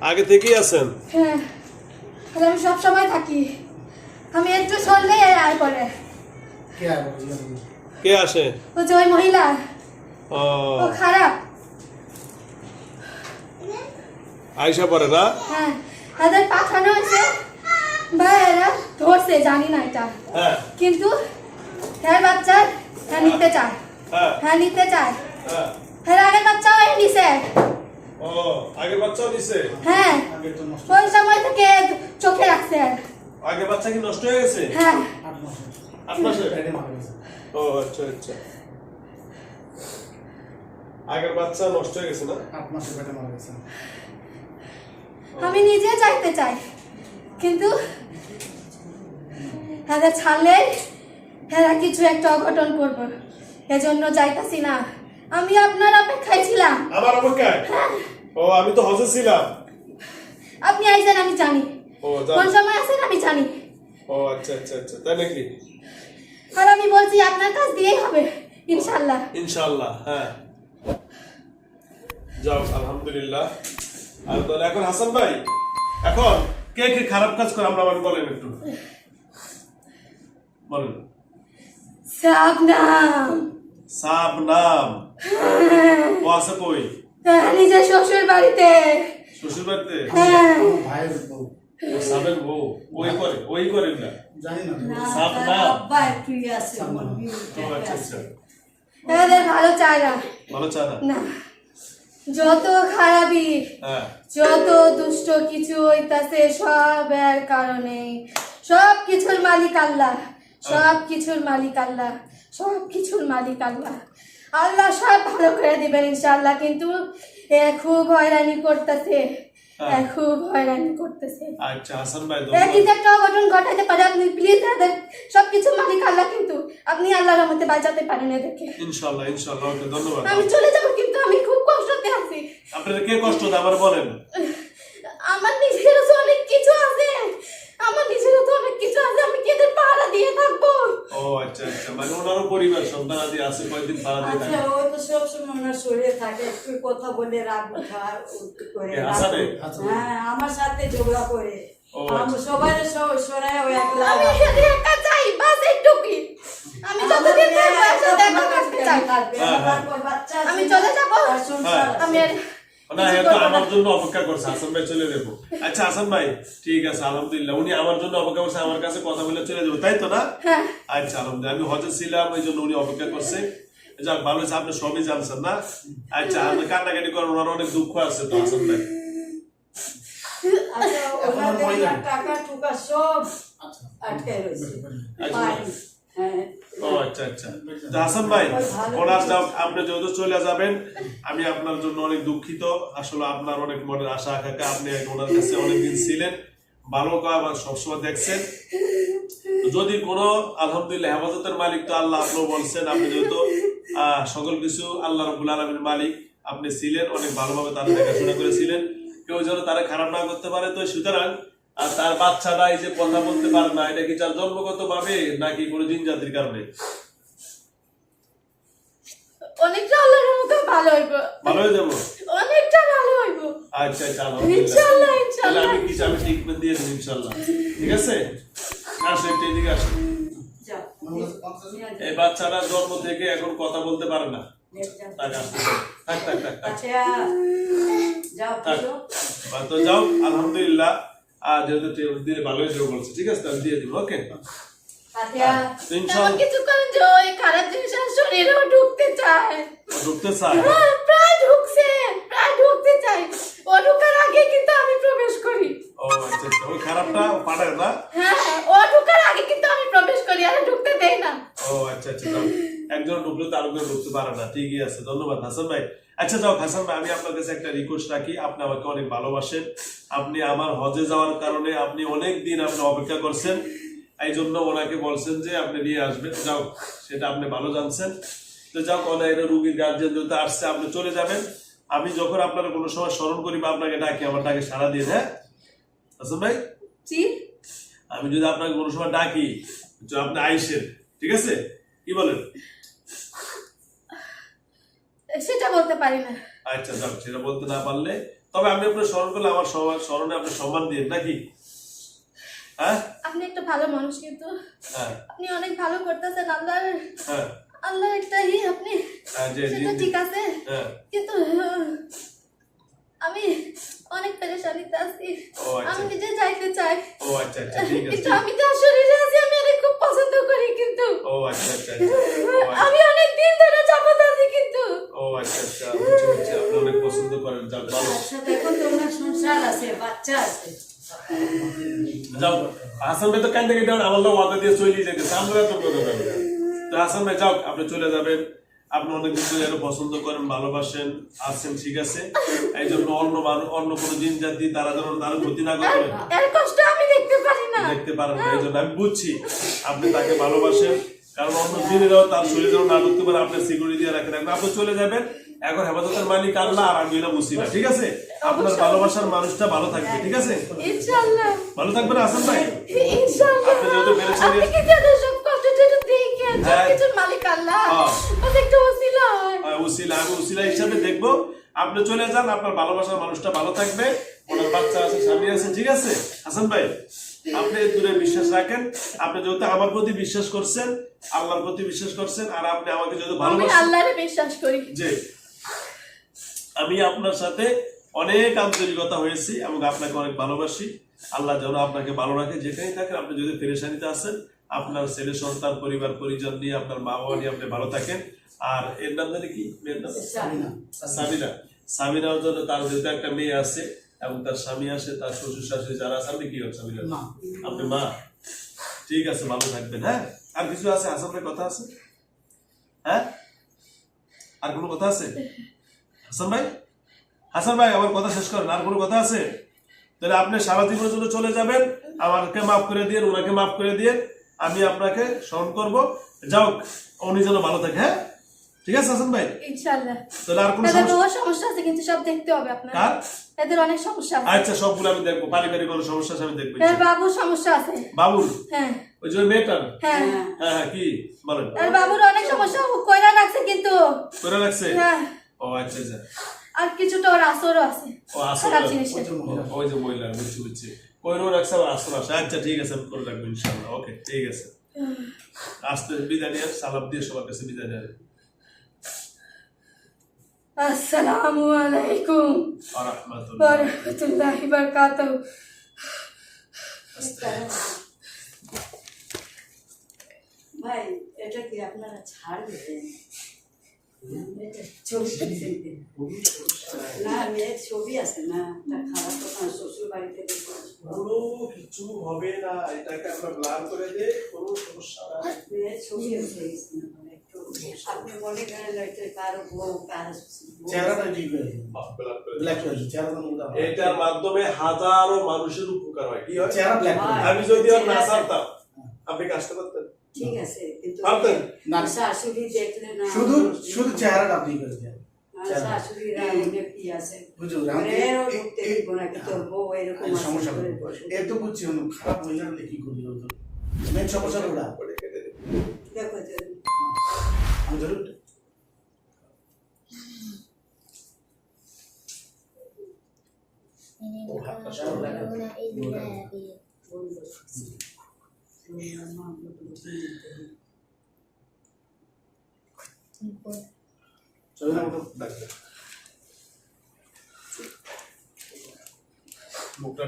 আগে থেকেই আছেন? হ্যাঁ আর আমি সব সময় থাকি। আমি একটু সরলেই আয় করে। কে আর বলছি কে আসে? ও যে ওই মহিলা। ও। খারাপ। আয়সা পরে না? হ্যাঁ তাদের পাঠানো হয়েছে। ভাইয়েরা ধরছে জানি না এটা। হ্যাঁ। কিন্তু হ্যাঁ বাচ্চা হ্যাঁ নিতে চায়। হ্যাঁ। হ্যাঁ নিতে চায়। হ্যাঁ। হ্যাঁ আগের বাচ্চাও এই নিছে। ও আগে বাচ্চাও নিছে? হ্যাঁ আগে তো নষ্ট ওই সময় থেকে চোখে রাখছে। আগে বাচ্চা কি নষ্ট হয়ে গেছে? হ্যাঁ। আট ও আচ্ছা আচ্ছা। আগের বাচ্চা নষ্ট হয়ে গেছে না? আট পেটে মারা গেছে। আমি নিজে চাইতে চাই কিন্তু হ্যাঁ ছাড়লে হ্যাঁ কিছু একটা অঘটন করব। এজন্য যাইতাছি না। আমি আপনার অপেক্ষায় ছিলাম। আমার অপেক্ষায়? ও আমি তো হজে ছিলাম। আপনি আইছেন আমি জানি। ও কোন সময় আছেন আমি জানি। ও আচ্ছা আচ্ছা আচ্ছা তাই নাকি? আর আমি বলছি আপনার কাছ দিয়েই হবে ইনশাল্লাহ ইনশাআল্লাহ হ্যাঁ। যাও আলহামদুলিল্লাহ। আর তাহলে এখন হাসান ভাই এখন কে কে খারাপ কাজ করে আমরা আবার বলেন একটু। বলেন। সাবনাম। সাব নাম ও আছে কই? নিজের শ্বশুর বাড়িতে শ্বশুর বাড়িতে হ্যাঁ ভাইয়ের বউ। ও সাবেন বউ। ওই করে ওই করে না? জানি না। না আব্বা একটু আছে মুরগি ও আচ্ছা আচ্ছা। এদের ভালো চায় না ভালো চা না। না যত খারাপই হ্যাঁ। যত দুষ্ট কিছু হইতাছে সব এর কারণে। সব কিছুর মালিক আল্লাহ। সব কিছুর মালিক আল্লাহ। সব কিছুর মালিক আল্লাহ। আল্লাহ সব ভালো করে দিবেন ইনশাআল্লাহ কিন্তু খুব হয়রানি করতেছে। খুব হয়রানি করতেছে। আচ্ছা হাসান ভাই কিন্তু একটা অঘটন পারে আপনি প্লিজ এদের সব কিছু মালিক আল্লাহ কিন্তু আপনি আল্লাহর রহমতে বাঁচাতে পারেন এদেরকে। ইনশাআল্লাহ ইনশাআল্লাহ ওকে ধন্যবাদ। আমি চলে যাব কিন্তু আমি খুব কষ্টতে আছি। আপনাদের কে কষ্ট দেয়? আবার বলেন। আমার নিজেরও তো অনেক কিছু আছে। আমার নিজেরও তো অনেক কিছু আছে আমি কি এদের পাহারা দিয়ে থাকব? ও আচ্ছা আচ্ছা। মানে ওনারও পরিবার সন্তান আদি আছে কয়েকদিন ভাড়া দিয়ে আচ্ছা ও তো সবসময় ওনার শরীরে থাকে একটু কথা বলে রাগ উঠার করে? হ্যাঁ আমার সাথে ঝগড়া করে। আমি আচ্ছা। সবাই সরাই ও একলা। আমি একা চাই বাস একটুকুই আমি যতদিন থাকব একসাথে একা থাকতে চাই। আমি চলে যাব। হ্যাঁ। আমি আর না কিছু হ্যাঁ তো আমার জন্য অপেক্ষা করছে হাসান ভাই চলে যাব। আচ্ছা হাসান ভাই ঠিক আছে আলহামদুলিল্লাহ উনি আমার জন্য অপেক্ষা করছে আমার কাছে কথা বলে চলে যাব তাই তো না? হ্যাঁ। আচ্ছা আলহামদুলিল্লাহ আমি হজে ছিলাম ওই জন্য উনি অপেক্ষা করছে। যাক ভালো হয়েছে আপনি সবই জানছেন না? আচ্ছা আপনি কান্নাকাটি করেন ওনার অনেক দুঃখ আছে তো হাসান ভাই। আচ্ছা টাকা টুকা সব আচ্ছা। আটকে রয়েছে। আচ্ছা। হ্যাঁ। ও আচ্ছা আচ্ছা। হাসান ভাই ওনার আপনি যেহেতু চলে যাবেন আমি আপনার জন্য অনেক দুঃখিত। আসলে আপনার অনেক মনের আশা আকাঙ্ক্ষা আপনি ওনার কাছে অনেকদিন ছিলেন। ভালো কাজ সবসময় দেখছেন। যদি কোনো আলহামদুলিল্লাহ হেফাজতের মালিক তো আল্লাহ আপনি বলছেন আপনি যেহেতু আহ, সকল কিছু আল্লাহ রবুল আলমীর মালিক আপনি ছিলেন অনেক ভালোভাবে তারা দেখাশোনা করেছিলেন। কেউ যেন তারা খারাপ না করতে পারে তো সুতরাং আর তার বাচ্চাটা এই যে কথা বলতে পারে না এটা কি তার জন্মগত ভাবে নাকি কোনো জিন জাতির কারণে? অনেকটা আল্লাহর রহমতে ভালো হইব। ভালো হয়ে যাব? অনেকটা ভালো হইব। আচ্ছা আচ্ছা ইনশাআল্লাহ, ইনশাআল্লাহ। আমি কিছু আমি ট্রিটমেন্ট দিয়ে দেবো ইনশাল্লাহ ঠিক আছে? আসো এদিকে আসো। যাও। আমার কাছে পঞ্চাশ নিয়ে যাও। এই বাচ্চাটা জন্ম থেকে এখন কথা বলতে পারে না। থাক থাক থাক থাক যাও আলহামদুলিল্লাহ। আর যেহেতু দিলে হয়ে বলছে ঠিক আছে তাহলে দিয়ে দিব ওকে আচ্ছা এমন ইনশাল্লাহ। কিছু করেন যে ওই খারাপ জিনিস আর শরীরেও ঢুকতে চায়। ঢুকতে চায়? হ্যাঁ, প্রায় ঢুকছে প্রায় ঢুকতে চাই ও ঢুকার আগে কিন্তু আমি প্রবেশ করি। ও আচ্ছা আচ্ছা ওই খারাপটা পাঠায় না? হ্যাঁ ও ঢুকার আগে কিন্তু আমি প্রবেশ করি আর ঢুকতে দেই না। ও আচ্ছা আচ্ছা একজন ঢুকলে তো আরেকজন ঢুকতে পারে না ঠিকই আছে ধন্যবাদ হাসান ভাই। আচ্ছা যাও হাসান ভাই আমি আপনার কাছে একটা রিকোয়েস্ট রাখি। আপনি আমাকে অনেক ভালোবাসেন। আপনি আমার হজে যাওয়ার কারণে আপনি অনেক দিন আপনি অপেক্ষা করছেন। এই জন্য ওনাকে বলছেন যে আপনি নিয়ে আসবেন। যাও সেটা আপনি ভালো জানছেন। তো যাও এটা রুগীর গার্জেন যেহেতু আসছে আপনি চলে যাবেন। আমি যখন আপনার কোনো সময় স্মরণ করি বা আপনাকে ডাকি আমার ডাকে সারা দিয়ে হ্যাঁ হাসান ভাই? জি। আমি যদি আপনাকে কোনো সময় ডাকি আপনি আইসেন ঠিক আছে? কি বলেন সেটা বলতে পারি না। আচ্ছা সেটা বলতে না পারলে। তবে আমি আপনার স্মরণ করলে আমার স্মরণে আপনি সম্মান দিয়ে নাকি? হ্যাঁ? আপনি একটা ভালো মানুষ কিন্তু। হ্যাঁ। আপনি অনেক ভালো করতেছেন আল্লাহর হ্যাঁ। একটা ই আপনি। সেটা ঠিক আছে। কিন্তু আমি অনেক পেরেশানিতে আছি। আচ্ছা। আমি নিজে যাইতে চাই। ও আচ্ছা আচ্ছা ঠিক আছে। কিন্তু আমি যার শরীরে আছি আমি অনেক খুব পছন্দ করি কিন্তু ও আচ্ছা আচ্ছা আচ্ছা। ও আচ্ছা। আমি অনেক দিন ধরে চাপত আছি কিন্তু ও আচ্ছা আচ্ছা বুঝছি বুঝছি আপনি অনেক পছন্দ করেন যাক ভালো আচ্ছা দেখো তোমার সংসার আছে বাচ্চা আছে যাও হাসান ভাই তো লোক ওয়াদা দিয়ে চলে যেতে আমরা তো কথা তো হাসান ভাই যাও আপনি চলে যাবেন। আপনি পছন্দ করেন ভালোবাসেন আছেন ঠিক আছে? এই জন্য অন্য অন্য কোনো জাতি তারা যেন তার ক্ষতি না করে। এর কষ্ট আমি দেখতে পারি না। দেখতে পারেন না এই জন্য আমি বুঝছি আপনি তাকে ভালোবাসেন। কারণ অন্য তার শরীরে যেন না ঢুকতে পারে আপনি সিকিউরিটি দিয়ে রাখেন। এখন আপনি চলে যাবেন। এখন হেফাজতের মালিক আল্লাহ আর আমি হলাম মুসিবা ঠিক আছে? আপনার ভালোবাসার মানুষটা ভালো থাকবে ঠিক আছে? ভালো থাকবেন হাসান ভাই? আপনি যেহেতু পেরেশানি- আপনি কি জানেন সব কষ্ট যেটা দেখেন সব হ্যাঁ। কিছুর মালিক আল্লাহ। বাস একটু ওসিলা আহ, উসিলা আমি উসিলা হিসাবে দেখব। আপনি চলে যান আপনার ভালোবাসার মানুষটা ভালো থাকবে। ওনার বাচ্চা আছে স্বামী আছে ঠিক আছে? হাসান ভাই আপনি দূরে বিশ্বাস রাখেন। আপনি যেহেতু আমার প্রতি বিশ্বাস করছেন আল্লাহর প্রতি বিশ্বাস করছেন আর আপনি আমাকে যেহেতু ভালোবাসেন আল্লাহরে বিশ্বাস করি। যে আমি আপনার সাথে অনেক আন্তরিকতা হয়েছি এবং আপনাকে অনেক ভালোবাসি। আল্লাহ যেন আপনাকে ভালো রাখে যেখানেই থাকেন আপনি যদি পেরেশানিতে আছেন আপনার ছেলে সন্তান পরিবার পরিজন নিয়ে আপনার মা বাবা নিয়ে আপনি ভালো থাকেন। আর এর নাম জানি কি? মেয়ের নাম? সাবিনা। সাবিনা। সাবিনার জন্য তার যেহেতু একটা মেয়ে আছে এবং তার স্বামী আছে তার শ্বশুর শাশুড়ি যারা আছে আপনি কি হন সাবিনা? আপনি মা? ঠিক আছে ভালো থাকবেন হ্যাঁ? আর কিছু আছে? হাসান ভাই কথা আছে? হ্যাঁ? আর কোনো কথা আছে? হাসান ভাই? হাসান ভাই আমার কথা শেষ করেন আর কোনো কথা আছে? তাহলে আপনি সারা জীবনের জন্য চলে যাবেন আমাকে মাফ করে দিয়ে ওনাকে মাফ করে দিয়ে আমি আপনাকে স্মরণ করব। যাও উনি যেন ভালো থাকে হ্যাঁ? ঠিক আছে হাসান ভাই? ইনশাআল্লাহ। তাহলে আর কোনো সমস্যা? আছে কিন্তু সব দেখতে হবে আপনার। এদের অনেক সমস্যা আছে। আচ্ছা সবগুলো আমি দেখব পারিবারিক কোনো সমস্যা আছে আমি দেখব এর বাবুর সমস্যা আছে। বাবুর? হ্যাঁ। ওই যে মেয়েটার? হ্যাঁ। হ্যাঁ হ্যাঁ কি? বলেন। এর বাবুর অনেক সমস্যা কইরা রাখছে কিন্তু। করে রাখছে? হ্যাঁ। ও আচ্ছা আচ্ছা। আর কিছুটা ওর আসরও আছে। ও আসল খারাপ ওই যে মহিলা বুঝছি বুঝছি কইরো রাখছে আবার আসল আসে আচ্ছা ঠিক আছে করে রাখব ইনশাল্লাহ ওকে ঠিক আছে। আসতে বিদায় নিয়ে সালাম দিয়ে সবার কাছে বিদায় নিয়ে আসসালামু আলাইকুম। ওয়া রাহমাতুল্লাহি ওয়া বারাকাতুহু ভাই এটা কি আপনারা ছাড় দেবেন না মেয়ের ছবি আছে না খারাপ কথা শ্বশুর বাড়িতে কোনো কিছু হবে না এটাকে আমরা ব্লার করে দে কোনো সমস্যা নাই মেয়ের ছবি উঠে গেছে না একটু আপনি মনে করেন কারও বউ কারও চেহারাটা ঠিক হয়েছে ব্লার করে? দে। ব্ল্যাক হয়েছে চেহারাটা মোটা এটার মাধ্যমে হাজারো মানুষের উপকার হয়। কি হয়? চেহারা ব্ল্যাক আমি যদি আর না আপনি কাজটা ঠিক আছে কিন্তু শাশুড়ি দেখলে না শুধু শুধু চেহারাটা ঠিক হয়েছে আর শাশুড়িরা অনেক কি আছে? বুঝুন ঘরেও ঢুকতে দিব না কি তোর বউ এরকম আছে সমস্যা করে নেই। বসে। বুঝছি খারাপ হয়ে গেলে কি করি মেন সমস্যা যে আমি ধরুন। ও মুখটা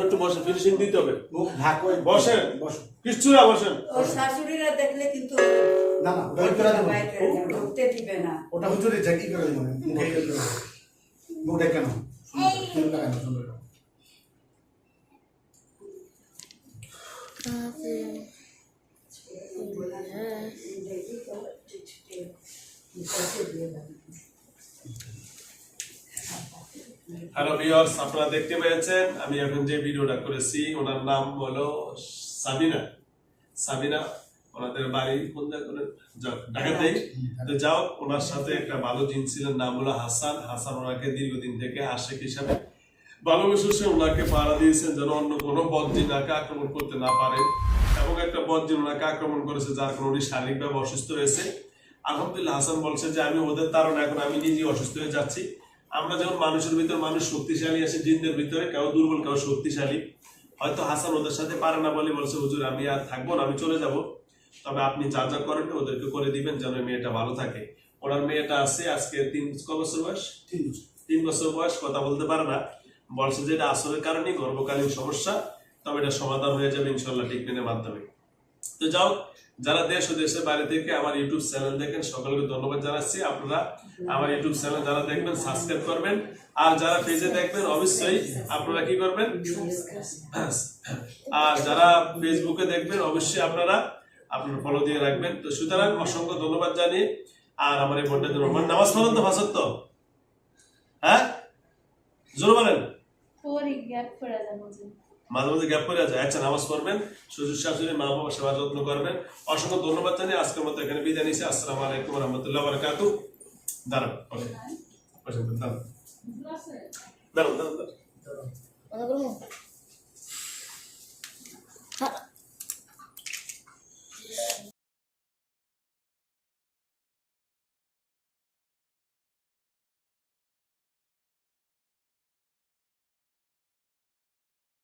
একটু বসে দিতে হবে মুখ ঢাকো বসেন। বসো কিচ্ছু দেখলে কিন্তু না ওটা হুজুরে ইয়ে। মুখটা কেন? সুন্দর। হ্যালো ভিউয়ার্স আপনারা দেখতে পেয়েছেন আমি এখন যে ভিডিওটা করেছি ওনার নাম হলো সাবিনা। সাবিনা ওনাদের বাড়ি কোন ঢাকাতেই। তো যাও ওনার সাথে একটা ভালো জিন ছিলেন নাম হলো হাসান। হাসান ওনাকে দীর্ঘদিন থেকে আশেক হিসাবে ভালোবেসে সে ওনাকে পাড়া দিয়েছেন যেন অন্য কোনো বদজিন আক্রমণ করতে না পারে। এবং একটা বদজিন ওনাকে আক্রমণ করেছে যার কারণে উনি শারীরিকভাবে অসুস্থ হয়েছে। আলহামদুলিল্লাহ হাসান বলছে যে আমি ওদের তারণ এখন আমি নিজে অসুস্থ হয়ে যাচ্ছি। আমরা যেমন মানুষের ভিতর মানুষ শক্তিশালী আছে জিনদের ভিতরে কেউ দুর্বল কেউ শক্তিশালী। হয়তো হাসান ওদের সাথে পারে না বলে বলছে হুজুর আমি আর থাকব না আমি চলে যাব। তবে আপনি যা যা করেন ওদেরকে করে দিবেন যেন মেয়েটা ভালো থাকে। ওনার মেয়েটা আছে আজকে তিন ক বছর বয়স? তিন বছর। বয়স কথা বলতে পারে না। বলছে যে এটা আসলের কারণে গর্ভকালীন সমস্যা তবে এটা সমাধান হয়ে যাবে ইনশাল্লাহ ট্রিটমেন্টের মাধ্যমে। তো যাও যারা দেশ ও দেশের বাইরে থেকে আমার ইউটিউব চ্যানেল দেখেন সকলকে ধন্যবাদ জানাচ্ছি। আপনারা আমার ইউটিউব চ্যানেল যারা দেখবেন সাবস্ক্রাইব করবেন। আর যারা পেজে দেখবেন অবশ্যই আপনারা কি করবেন? আর যারা ফেসবুকে দেখবেন অবশ্যই আপনারা আপনার ফলো দিয়ে রাখবেন। তো সুতরাং অসংখ্য ধন্যবাদ জানিয়ে আর আমার এই বোনটা রহমান নামাজ পড়েন তো ফাঁসত তো হ্যাঁ? জোর বলেন। মাঝে মাঝে গ্যাপ করে আছে আচ্ছা নামাজ পড়বেন। শ্বশুর শাশুড়ি মা বাবা সেবা যত্ন করবেন। অসংখ্য ধন্যবাদ জানিয়ে আজকের মতো এখানে বিদায় নিচ্ছি। আসসালামু আলাইকুম রহমতুল্লাহ বারকাতু। দাঁড়ান ওকে দাঁড়ান। দাঁড়ান দাঁড়ান। দাঁড়ান